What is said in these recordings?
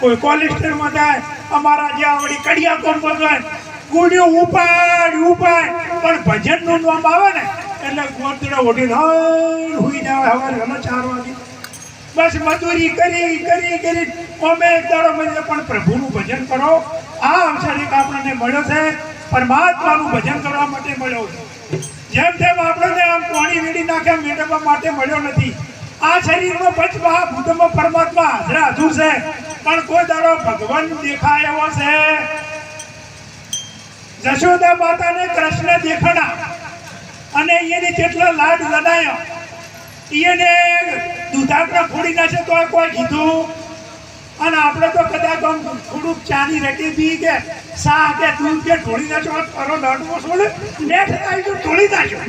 કોઈ કોલેસ્ટરમાં જાય, અમારા જે આવડી કડિયા કોમ હોય ગુડિયો ઉપાડ ઉપાડ. પણ ભજનનું નામ આવે ને, એટલે ગોતડો ઓઢી હઈ હુઈ જાય, સવારે વહેલા ચાર વાગે. બસ મજૂરી કરી કરી કરી. અમે દાડો મને પણ પ્રભુનું ભજન કરો. આ અવસર એક આપણને મળ્યો છે, પરમાત્માનું ભજન કરવા માટે મળ્યો છે. જેમ તેમ આપણને આમ પાણી વીડી નાખ્યા, મેળવવા માટે મળ્યો નથી. આ શરીરનો પંચમહા ભૂતમાં પરમાત્મા હાજરા હાજર છે. પણ કોઈ દાડો ભગવાન દેખાય એવો છે? જશોદા માતાને કૃષ્ણ દેખાડા. અને એને કેટલો લાડ લડાયો. એને દૂધાકડા ફોડી નાખે તો કોઈ કીધું? અને આપણે તો કદાચ આમ થોડુંક ચાની રેટી પી કે સા કે દૂધ કે ઢોળી નાખો કરો લાડવો છોડે નેટ લાવી તો ઢોળી નાખ્યો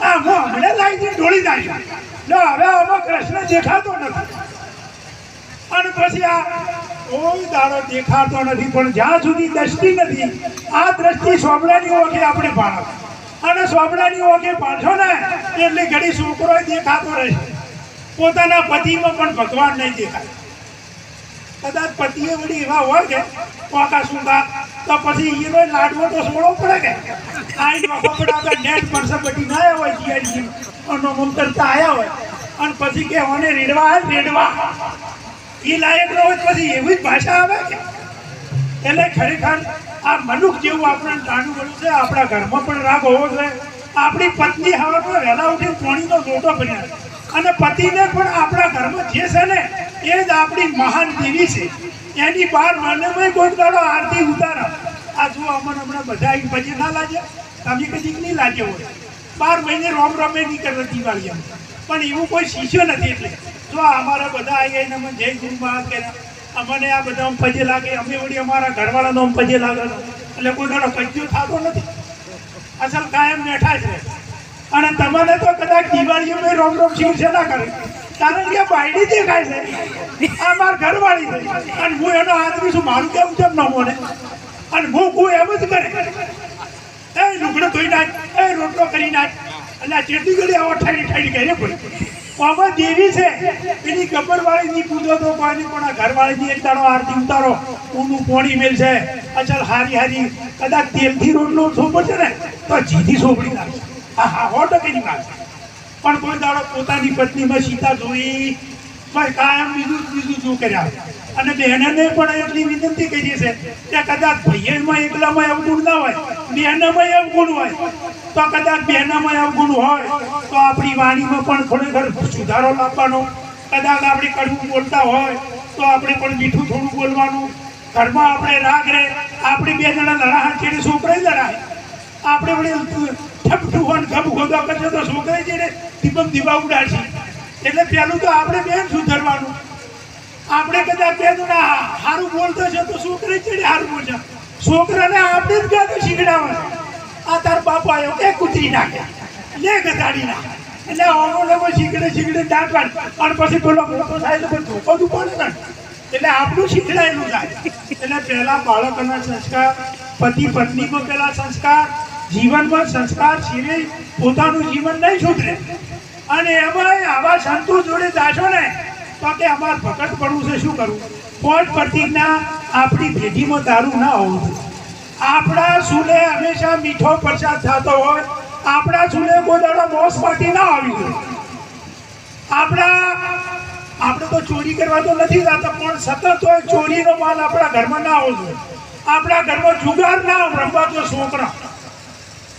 હા હું હમણાં લાવી દઉં ઢોળી નાખ્યો હવે આમાં કૃષ્ણ દેખાતો નથી. અને પછી આ કોઈ દાડો દેખાતો નથી, પણ જ્યાં સુધી દ્રષ્ટિ નથી, આ દ્રષ્ટિ સોમડાની ઓળખે આપણે પાડો. અને સોમડાની ઓળખે પાડશો ને, એટલે ઘડી છોકરો દેખાતો રહેશે પોતાના પતિમાં પણ ભગવાન નહીં દેખાય. કદાચ પતિએ વળી એવા હોય કે કોકા સુંગા તો પછી એનો લાડવો તો સોળો પડે કે? આઈ નેટ પરસે બધી ના આવ્યા હોય જીઆઈજી અને મમતરતા આવ્યા હોય. અને પછી કે, ઓને રેડવા રેડવા. એ લાયક ન હોય પછી એવી જ ભાષા આવે કે? એટલે ખરેખર આ મનુખ જેવું આપણને જાણવું પડ્યું છે, આપણા ઘરમાં પણ રાગ હોવો છે આપણી પત્ની હવામાં વહેલા ઉઠી પોણીનો લોટો બન્યા અને પતિને પણ આપણા ઘરમાં જે છે ને, એ જ આપણી મહાન દેવી છે. એની બહાર મને દાડો આરતી ઉતારો. આ જો અમને હમણાં બધા આવીને પછી ના લાગે. તમે કદી નહીં લાગ્યો હોય. બાર મહિને રોમ રમે નહીં કરતા દિવાળી પણ એવું કોઈ શીખ્યો નથી એટલે. અમારા બધા આવી ને અમે જય ગુરુમાં કે અમને આ બધા પજે લાગે. અમે વળી અમારા ઘરવાળાનો પજે લાગે. એટલે કોઈ ઘણો કજ્જો થતો નથી. અસલ કાયમ બેઠા છે. અને તમને તો કદાચ દિવાળીઓમાં રોમ રોમ ના કરે. કારણ કે બાયડી દેખાય છે. આ માર ઘરવાળી છે. અને હું એનો આદમી છું. મારું કેમ કેમ ન મોને અને હું હું એમ જ કરે. એ લુગડો ધોઈ નાખ. એ રોટલો કરી નાખ. એટલે જેટલી ઘડી આવો ઠાડી ઠાડી કરે પડી. આમાં દેવી છે. એની ગબ્બરવાળી ની પૂજો તો કોઈની, પણ ઘર ઘરવાળી ની એક દાડો આરતી ઉતારો. ઊનું પોણી મેલ છે. અચલ હારી હારી, કદાચ તેલથી રોટલો સોંપો છે ને, તો જીધી સોપડી નાખશે. હા હા સો ટકાની વાત. પણ કોઈ દાડો પોતાની પત્નીમાં સીતા જોઈ કાયમ બીજું જ, બીજું શું કર્યા? અને બહેનને પણ એટલી વિનંતી કરી છે કે કદાચ ભાઈઓમાં એકલામાં અવગુણ ના હોય, બહેનામાં અવગુણ હોય, તો કદાચ બહેનામાં અવગુણ હોય, તો આપણી વાણીમાં પણ ખરેખર સુધારો લાવવાનો. કદાચ આપણે કડવું બોલતા હોય, તો આપણે પણ મીઠું થોડું બોલવાનું. ઘરમાં આપણે રાગ રહે આપણે બે જણા લડાહા ચીડે છોકરા લડાય. આપણે વળી ઠપઠું હોય ગમ ગોદા કરશે તો છોકરા ચીડે દીપક દીવા ઉડાડશે. એટલે પહેલું તો આપણે બેન સુધરવાનું. આપણે કદાચ બે ને સારું બોલતો છે તો છોકરી ચીડે સારું બોલશે. છોકરાને આપણે જ ગાતું શીખડાવવાનું? આ તાર બાપા આવ્યો એ કૂતરી નાખ્યા લે ગધાડી નાખે એટલે આનો લોકો શીખડે શીખડે દાંત પાડ અને પછી પેલો મોટો થાય તો ધોકો જ પડે ને એટલે આપણું શીખડાયેલું થાય. એટલે પહેલાં બાળકોના સંસ્કાર, પતિ પત્નીમાં પહેલાં સંસ્કાર જીવનમાં સંસ્કાર સિવાય પોતાનું જીવન નહીં સુધરે. અને એમાં આવા સંતો જોડે જાશો ને તો કે અમારે ભગત પડવું છે, શું કરવું પોટ પ્રતિજ્ઞા આપણી ભેટીમાં દારૂ ના હોવું આપણા ચૂલે હંમેશા મીઠો પ્રસાદ થતો હોય, આપણા ચૂલે કોઈ દાડો મોસ પાટી ના આવી જોઈએ આપણા, આપણે તો ચોરી કરવા તો નથી જતા, પણ સતત હોય ચોરીનો માલ આપણા ઘરમાં ના હોવો જોઈએ. આપણા ઘરમાં જુગાર ના રમવા તો છોકરા.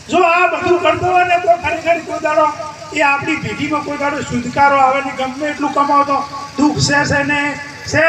જો આ બધું કરતો હોય ને તો ખરેખર કોઈ દાડો એ આપણી પેઢીમાં કોઈ દાડો સુધકારો આવે ને ગમે એટલું કમાવતો. દુઃખ છે ને